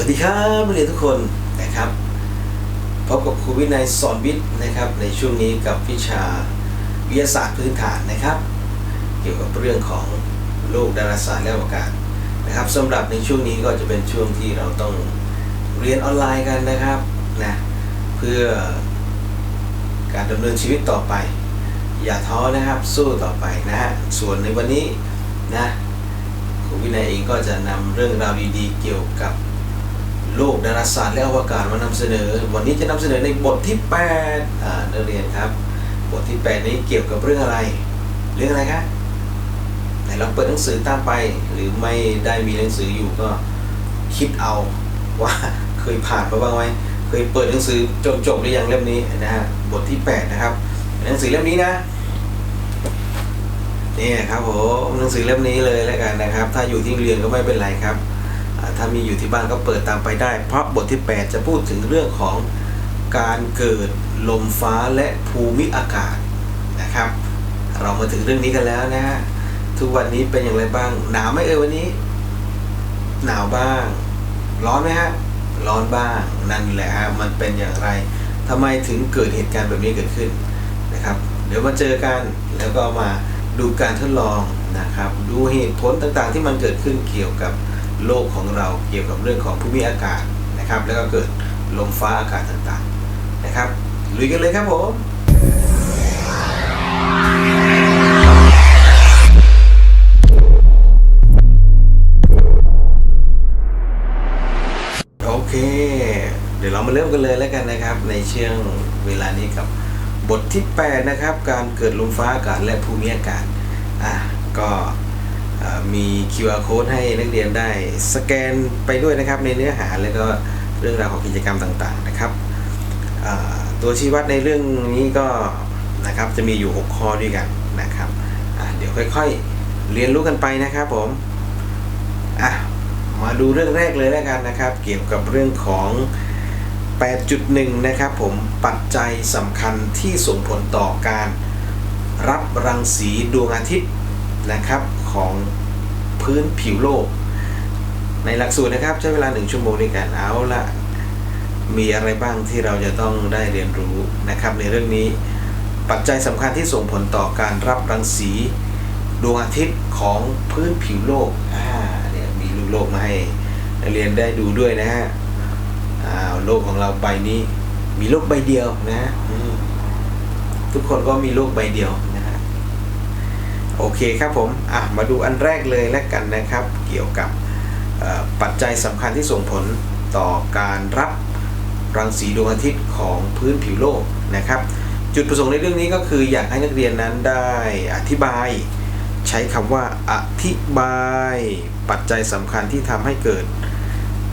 วัสดีครับนักเรียนทุกคนนะครับพบกับครูวินัยสอนวิทย์นะครับ ในช่วงนี้กับวิชาวิทยาศาสตร์พื้นฐานนะครับ เกี่ยวกับเรื่องของโลกดาราศาสตร์และอวกาศนะครับสำหรับในช่วงนี้ก็จะเป็นช่วงที่เราต้องเรียนออนไลน์กันนะครับนะเพื่อการดำเนินชีวิตต่อไป อย่าท้อนะครับสู้ต่อไปนะฮะส่วนในวันนี้นะครูวินัยเองก็จะนำเรื่องราวดีๆเกี่ยวกับ โลกดาราศาสตร์และอวกาศมานำเสนอ วันนี้จะนำเสนอในบทที่8อ่านักเรียนครับ บทที่ 8 นี้เกี่ยวกับเรื่องอะไร เรื่องอะไรครับไหนลองเปิดหนังสือตามไป หรือไม่ได้มีหนังสืออยู่ก็คิดเอาว่าเคยผ่านมาบ้างไหมเคยเปิดหนังสือจนจบหรือยังเล่มนี้นะฮะบทที่ 8 นะครับ หนังสือเล่มนี้นะนี่ครับผมหนังสือเล่มนี้เลยแล้วกันนะครับ ถ้าอยู่ที่โรงเรียนก็ไม่เป็นไรครับ ถ้ามีอยู่ที่บ้านก็เปิดตามไปได้ เพราะบทที่ 8 จะพูดถึงเรื่องของการเกิดลมฟ้าและภูมิอากาศนะครับ เรามาถึงเรื่องนี้กันแล้วนะฮะทุกวันนี้เป็นอย่างไรบ้าง หนาวไหมเอ่ยวันนี้ หนาวบ้าง ร้อนไหมฮะร้อนบ้างนั่นแหละฮะมันเป็นอย่างไรทำไมถึงเกิดเหตุการณ์แบบนี้เกิดขึ้นนะครับ เดี๋ยวมาเจอกันแล้วก็มาดูการทดลองนะครับ ดูเหตุผลต่างๆ ที่มันเกิดขึ้นเกี่ยวกับ โลกของเราเกี่ยวกับเรื่องของภูมิอากาศนะครับ แล้วก็เกิดลมฟ้าอากาศต่างๆนะครับลุยกันเลยครับผมโอเค เดี๋ยวเรามาเริ่มกันเลยแล้วกันนะครับ ในเชื่องเวลานี้กับบทที่ 8 นะครับ การเกิดลมฟ้าอากาศและภูมิอากาศอะก็ มี QR code ให้นักเรียนได้สแกนไปด้วยนะครับในเนื้อหาแล้วก็เรื่องราวของกิจกรรมต่างๆนะครับ ตัวชี้วัดในเรื่องนี้ก็นะครับจะมีอยู่ 6 ข้อด้วยกันนะครับเดี๋ยวค่อยๆ เรียนรู้กันไปนะครับผมอะมาดูเรื่องแรกเลยแล้วกันนะครับ เกี่ยวกับเรื่องของ 8.1 นะครับผมปัจจัยสำคัญที่ส่งผลต่อการรับรังสีดวงอาทิตย์ นะครับของพื้นผิวโลก ในหลักสูตรนะครับใช้เวลา 1 ชั่วโมงในการเอาละมีอะไรบ้างที่เราจะต้องได้เรียนรู้นะครับ ในเรื่องนี้ปัจจัยสำคัญที่ส่งผลต่อการรับรังสีดวงอาทิตย์ของพื้นผิวโลกอ่าเนี่ยมีรูปโลกมาให้เรียนได้ดูด้วยนะฮะอ้าโลกของเราใบนี้ มีโลกใบเดียวนะทุกคนก็มีโลกใบเดียว โอเคครับผมอะมาดูอันแรกเลยแล้วกันนะครับ เกี่ยวกับปัจจัยสำคัญที่ส่งผลต่อการรับรังสีดวงอาทิตย์ของพื้นผิวโลกนะครับ จุดประสงค์ในเรื่องนี้ก็คืออยากให้นักเรียนนั้นได้อธิบาย ใช้คำว่าอธิบาย ปัจจัยสำคัญที่ทำให้เกิด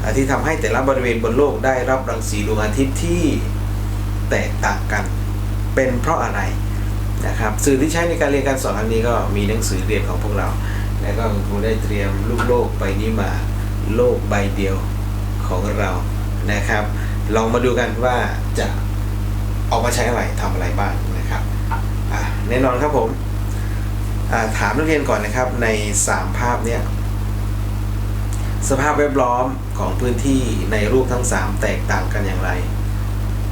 อะที่ทำให้แต่ละบริเวณบนโลกได้รับรังสีดวงอาทิตย์ที่แตกต่างกัน เป็นเพราะอะไร นะครับสื่อที่ใช้ในการเรียนการสอนอันนี้ก็มีหนังสือเรียนของพวกเรา แล้วก็คุณครูได้เตรียมลูกโลกใบนี้มาโลกใบเดียวของเรานะครับ ลองมาดูกันว่าจะออกมาใช้อะไรทำอะไรบ้างนะครับแน่นอนครับผมถามนักเรียนก่อนนะครับใน 3 ภาพเนี้ยสภาพแวดล้อมของพื้นที่ในรูปทั้ง 3 แตกต่างกันอย่างไร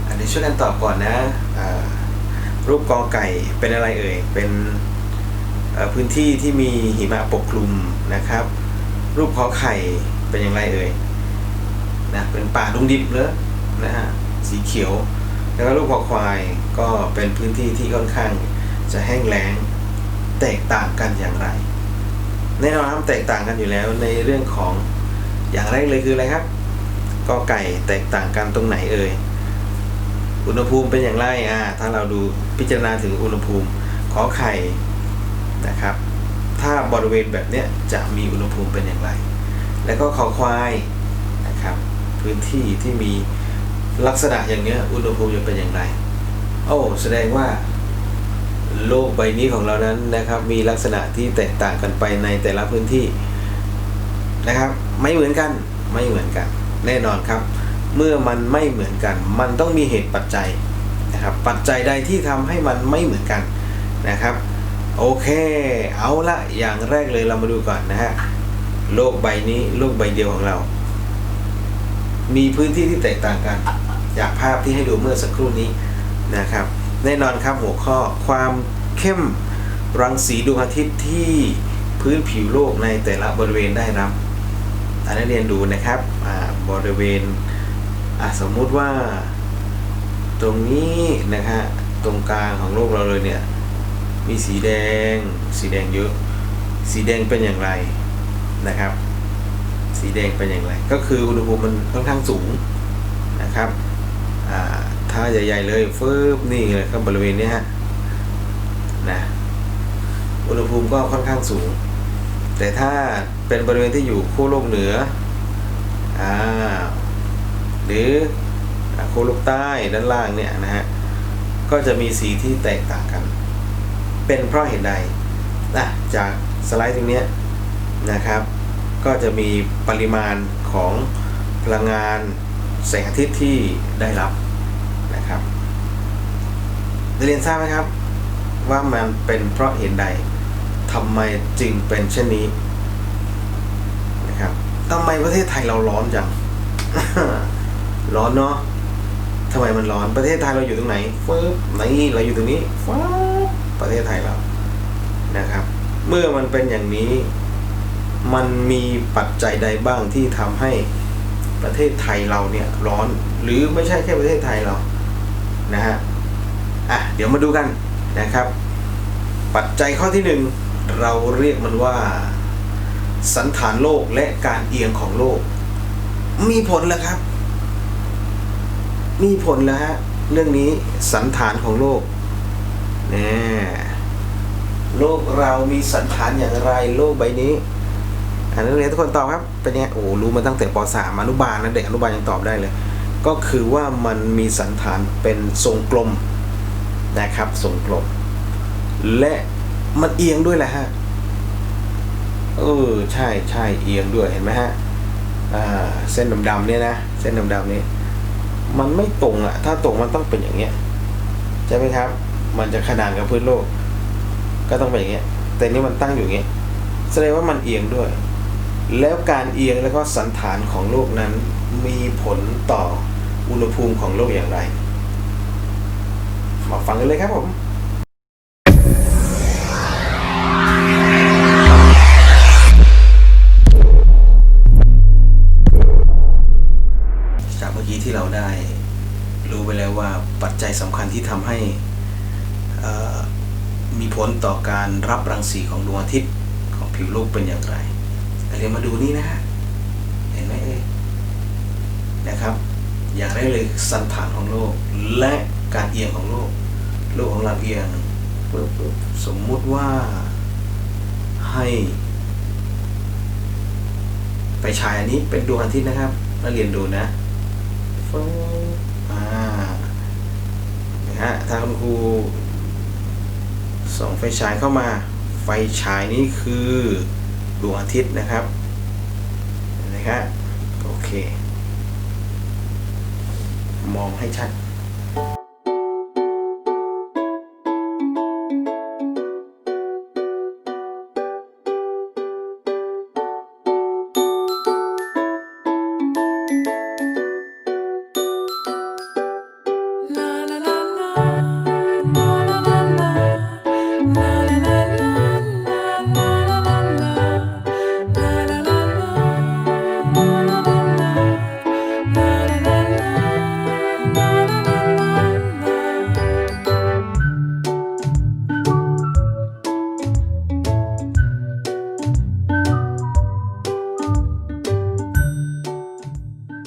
อันนี้ช่วยกันตอบก่อนนะอ่า รูปกอไก่เป็นอะไรเอ่ย เป็นพื้นที่ที่มีหิมะปกคลุมนะครับ รูปขอไข่เป็นอย่างไรเอ่ยนะเป็นป่าดุงดิบเลยนะฮะสีเขียว แล้วก็รูปขอควายก็เป็นพื้นที่ที่ค่อนข้างจะแห้งแล้งแตกต่างกันอย่างไรแน่นอนครับแตกต่างกันอยู่แล้วในเรื่องของอย่างแรกเลยคืออะไรครับกอไก่แตกต่างกันตรงไหนเอ่ย อุณหภูมิเป็นอย่างไรอ่าถ้าเราดูพิจารณาถึงอุณหภูมิขอไข่นะครับ ถ้าบริเวณแบบเนี้ยจะมีอุณหภูมิเป็นอย่างไร แล้วก็ขอควายนะครับพื้นที่ที่มีลักษณะอย่างเนี้ยอุณหภูมิจะเป็นอย่างไร โอ้แสดงว่า โลกใบนี้ของเรานั้นนะครับ มีลักษณะที่แตกต่างกันไปในแต่ละพื้นที่นะครับ ไม่เหมือนกันไม่เหมือนกัน แน่นอนครับ เมื่อมันไม่เหมือนกัน มันต้องมีเหตุปัจจัยนะครับ ปัจจัยใดที่ทำให้มันไม่เหมือนกันนะครับ โอเค เอาละอย่างแรกเลยเรามาดูก่อนนะฮะโลกใบนี้โลกใบเดียวของเรา มีพื้นที่ที่แตกต่างกัน จากภาพที่ให้ดูเมื่อสักครู่นี้นะครับ แน่นอนครับหัวข้อความเข้มรังสีดวงอาทิตย์ที่พื้นผิวโลกในแต่ละบริเวณได้รับอันนี้เรียนดูนะครับอ่าบริเวณ อะสมมุติว่า ตรงนี้นะฮะตรงกลางของโลกเราเลยเนี่ย มีสีแดง สีแดงเยอะ สีแดงเป็นอย่างไรนะครับ สีแดงเป็นอย่างไร ก็คืออุณหภูมิมันค่อนข้างสูงนะครับถ้าใหญ่ ๆ เลยฟืบนี่เลยครับบริเวณนี้ฮะนะอุณหภูมิก็ค่อนข้างสูง แต่ถ้าเป็นบริเวณที่อยู่ขั้วโลกเหนืออ่า หรืออ่าขั้วโลกใต้ด้านล่างเนี่ยนะฮะก็จะมีสีที่แตกต่างกัน เป็นเพราะเหตุใดนะจากสไลด์ตรงนี้นะครับ ก็จะมีปริมาณของพลังงานแสงอาทิตย์ที่ได้รับนะครับเรียนทราบไหมครับ ว่ามันเป็นเพราะเหตุใดทำไมจึงเป็นเช่นนี้นะครับทำไมประเทศไทยเราร้อนจัง ร้อนเนาะทำไมมันร้อนประเทศไทยเราอยู่ตรงไหนฟืบนี่เราอยู่ตรงนี้ฟ้าบประเทศไทยเรานะครับ เมื่อมันเป็นอย่างนี้ มันมีปัจจัยใดบ้างที่ทำให้ประเทศไทยเราเนี่ยร้อน หรือไม่ใช่แค่ประเทศไทยเรานะฮะอะเดี๋ยวมาดูกันนะครับ ปัจจัยข้อที่หนึ่งเราเรียกมันว่า สันฐานโลกและการเอียงของโลก มีผลแล้วครับ มีผลแล้วฮะ เรื่องนี้สันฐานของโลกเนี่ยโลกเรามีสันฐานอย่างไรโลกใบนี้อันนักเรียนทุกคนตอบครับเป็นไงโอ้รู้มาตั้งแต่ป .3 อนุบาลนะเด็กอนุบาลยังตอบได้เลย ก็คือว่ามันมีสันฐานเป็นทรงกลมนะครับทรงกลม และมันเอียงด้วยแหละฮะเออใช่ใช่เอียงด้วยเห็นไหมฮะเส้นดำๆเนี่ยนะ เส้นดำๆนี้ มันไม่ตรงอะ่ะ ถ้าตรงมันต้องเป็นอย่างเงี้ยใช่ไหมครับ มันจะขนานกับพื้นโลก ก็ต้องเป็นอย่างเงี้ย แต่นี่มันตั้งอยู่เงี้ย แสดงว่ามันเอียงด้วย แล้วการเอียงแล้วก็สันฐานของโลกนั้น มีผลต่ออุณหภูมิของโลกอย่างไร มาฟังกันเลยครับผม กี้ที่เราได้รู้ไปแล้วว่าปัจจัยสำคัญที่ทำให้มีผลต่อการรับรังสีของดวงอาทิตย์ของผิวโลกเป็นอย่างไรเรียนมาดูนี่นะฮะเห็นไหมเอ่ยนะครับ อย่างแรกเลยสันฐานของโลกและการเอียงของโลก โลกของเราเอียงสมมุติว่าให้ไปฉายอันนี้เป็นดวงอาทิตย์นะครับนักเรียนดูนะ อ่านะฮะทางคุณครูส่องไฟฉายเข้ามา ไฟฉายนี้คือดวงอาทิตย์นะครับนะฮะโอเค มองให้ชัด Thank.